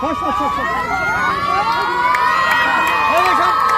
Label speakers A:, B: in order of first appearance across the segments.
A: 好，好，好，好，来，
B: 来，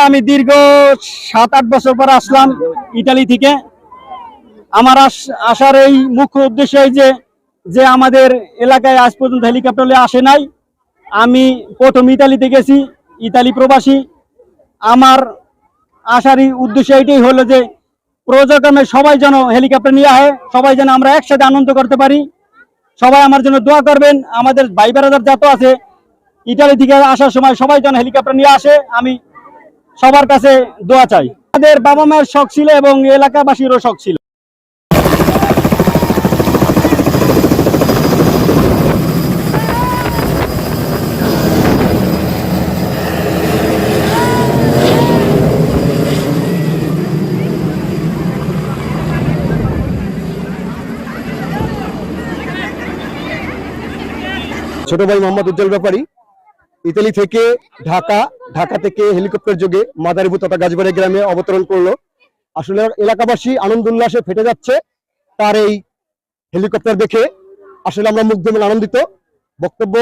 B: আমি দীর্ঘ সাত আট বছর পর আসলাম ইটালি থেকে। আমার আস- আসার এই মুখ্য উদ্দেশ্য এই যে যে আমাদের এলাকায় আজ পর্যন্ত হেলিকপ্টারে আসে নাই। আমি প্রথম ইতালিতে গেছি, ইতালি প্রবাসী। আমার আসার এই উদ্দেশ্য এটাই হলো যে প্রয়োজনে সবাই যেন হেলিকপ্টার নিয়ে আহে, সবাই যেন আমরা একসাথে আনন্দ করতে পারি। সবাই আমার জন্য দোয়া করবেন। আমাদের ভাই বেড়াদার যত আছে, ইটালি থেকে আসার সময় সবাই যেন হেলিকপ্টার নিয়ে আসে, আমি সবার কাছে দোয়া চাই। আমাদের বাবা মায়ের শখ ছিল এবং এলাকাবাসীরও শখ ছিল।
C: ছোট ভাই মোহাম্মদ উজ্জ্বল ব্যাপারী, ইতালি থেকে ঢাকা ঢাকা থেকে হেলিকপ্টার যোগে মাদারীপুর তথা গাছবাড়ি গ্রামে অবতরণ করল। আসলে এলাকাবাসী আনন্দ উল্লাসে ফেটে যাচ্ছে তার এই হেলিকপ্টার দেখে। আসলে আমরা মুগ্ধ এবং আনন্দিত। বক্তব্য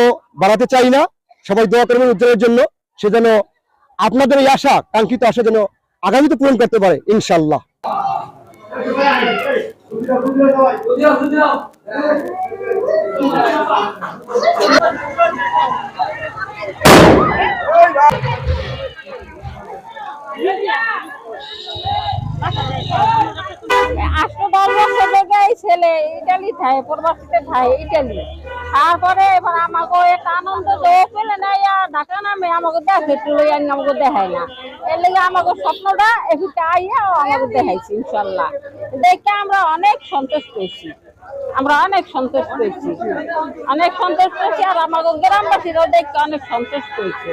C: বাড়াতে চাই না। সবাই দোয়া করবেন উজ্জ্বলের জন্য। সে যেন আপনাদের এই আশা, কাঙ্ক্ষিত আশা যেন আগামীতে পূরণ করতে পারে ইনশাল্লাহ
D: ছেলে, ইটালি ইটালি। তারপরে এবার আমাকে একটা আনন্দ না, ইয়া আমাকে আমাকে না। আমাকে স্বপ্নটা আইয়া আমাকে দেখাইছে, ইনশাল্লাহ। দেখে আমরা অনেক সন্তোষ পেয়েছি আমরা অনেক সন্তোষ পেয়েছি অনেক সন্তোষ পেয়েছি আর আমাদের গ্রামবাসীরাও দেখতে অনেক সন্তোষ পেয়েছে